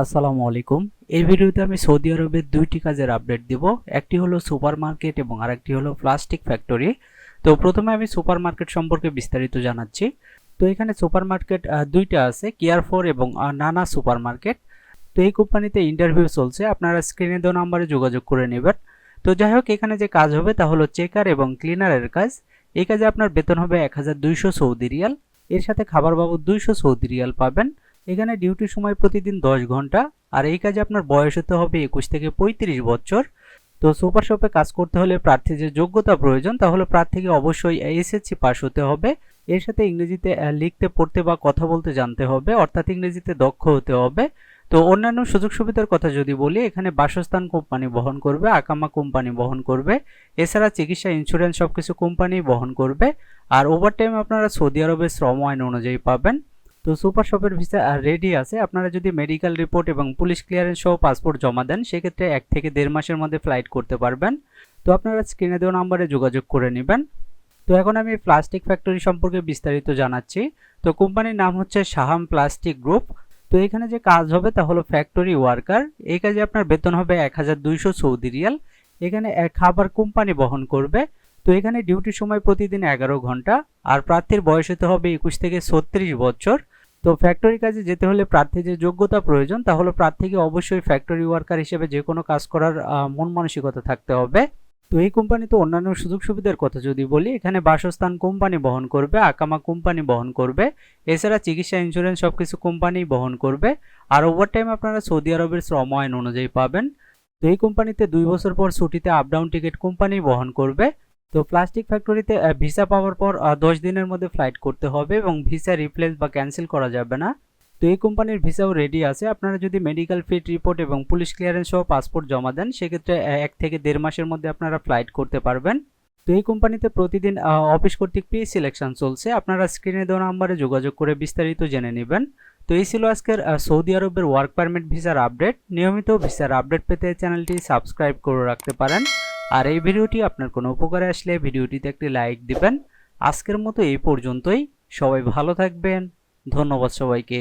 আসসালামু আলাইকুম। এই ভিডিওতে আমি সৌদি আরবের দুইটি কাজের আপডেট দিব। একটি হলো সুপার মার্কেট এবং আরেকটি হলো প্লাস্টিক ফ্যাক্টরি। তো প্রথমে আমি সুপার মার্কেট সম্পর্কে বিস্তারিত জানাচ্ছি। তো এখানে সুপার মার্কেট দুইটা আছে কেয়ারফোর এবং নানা সুপার মার্কেট তো এই কোম্পানিতে ইন্টারভিউ চলছে। আপনারা স্ক্রিনে দেওয়া নাম্বারে যোগাযোগ করে নেবেন। তো যাই হোক, এখানে যে কাজ হবে তা হলো চেকার এবং ক্লিনারের কাজ। এই কাজে আপনার বেতন হবে এক হাজার দুইশো সৌদি রিয়াল। এর সাথে খাবার বাবদ দুইশো সৌদি রিয়াল পাবেন। এখানে ডিউটির সময় প্রতিদিন দশ ঘণ্টা, আর এই কাজে আপনার বয়স হতে হবে একুশ থেকে পঁয়ত্রিশ বছর। তো সুপার শপে কাজ করতে হলে প্রার্থীর যে যোগ্যতা প্রয়োজন তাহলে প্রার্থীকে অবশ্যই এসএসসি পাস হতে হবে। এর সাথে ইংরেজিতে লিখতে, পড়তে বা কথা বলতে জানতে হবে, অর্থাৎ ইংরেজিতে দক্ষ হতে হবে। তো অন্যান্য সুযোগ সুবিধার কথা যদি বলি, এখানে বাসস্থান কোম্পানি বহন করবে, আকামা কোম্পানি বহন করবে। এছাড়া চিকিৎসা ইন্স্যুরেন্স সব কিছু কোম্পানি বহন করবে। আর ওভারটাইম আপনারা সৌদি আরবের শ্রম আইন অনুযায়ী পাবেন। তো সুপার শপের ভিসা রেডি আছে। আপনারা যদি মেডিকেল রিপোর্ট এবং পুলিশ ক্লিয়ারেন্স সহ পাসপোর্ট জমা দেন, সেক্ষেত্রে এক থেকে দেড় মাসের মধ্যে ফ্লাইট করতে পারবেন। তো আপনারা স্ক্রিনে দেওয়া নাম্বারে যোগাযোগ করে নেবেন। তো এখন আমি প্লাস্টিক ফ্যাক্টরি সম্পর্কে বিস্তারিত জানাচ্ছি। তো কোম্পানির নাম হচ্ছে সাহাম প্লাস্টিক গ্রুপ তো এখানে যে কাজ হবে তা হলো ফ্যাক্টরি ওয়ার্কার এই কাজে আপনার বেতন হবে এক হাজার দুইশো সৌদি রিয়াল। এখানে খাবার কোম্পানি বহন করবে। তো এখানে ডিউটির সময় প্রতিদিন এগারো ঘণ্টা। আর প্রার্থীর বয়স হতে হবে একুশ থেকে ছত্রিশ বছর। তো ফ্যাক্টরি কাজে যেতে হলে প্রার্থীর যে যোগ্যতা প্রয়োজন, তা হলো প্রার্থীকে অবশ্যই ফ্যাক্টরি ওয়ার্কার হিসেবে যে কোনো কাজ করার মন মানসিকতা থাকতে হবে। তো এই কোম্পানিতে অন্যান্য সুযোগ সুবিধার কথা যদি বলি, এখানে বাসস্থান কোম্পানি বহন করবে, আকামা কোম্পানি বহন করবে, এছাড়া চিকিৎসা ইন্স্যুরেন্স সব কিছু কোম্পানি বহন করবে, আর ওভারটাইম আপনারা সৌদি আরবের শ্রম আইন অনুযায়ী পাবেন। তো এই কোম্পানিতে দুই বছর পর ছুটিতে আপ ডাউন টিকিট কোম্পানি বহন করবে তো প্লাস্টিক ফ্যাক্টরিতে ভিসা পাওয়ার পর দশ দিনের মধ্যে ফ্লাইট করতে হবে এবং ভিসা রিপ্লেস বা ক্যান্সেল করা যাবে না। তো এই কোম্পানির ভিসাও রেডি আছে। আপনারা যদি মেডিকেল ফিট রিপোর্ট এবং পুলিশ ক্লিয়ারেন্স সহ পাসপোর্ট জমা দেন, সেক্ষেত্রে এক থেকে দেড় মাসের মধ্যে আপনারা ফ্লাইট করতে পারবেন। তো এই কোম্পানিতে প্রতিদিন অফিস কর্তৃক পি সিলেকশন চলছে। আপনারা স্ক্রিনে দেওয়া নাম্বারে যোগাযোগ করে বিস্তারিত জেনে নেবেন। তো এই ছিল আজকের সৌদি আরবের ওয়ার্ক পারমিট ভিসার আপডেট নিয়মিত ভিসার আপডেট পেতে চ্যানেলটি সাবস্ক্রাইব করে রাখতে পারেন। আর এই ভিডিওটি আপনার কোনো উপকারে আসলে ভিডিওটিতে একটি লাইক দিবেন। আজকের মতো এই পর্যন্তই। সবাই ভালো থাকবেন। ধন্যবাদ সবাইকে।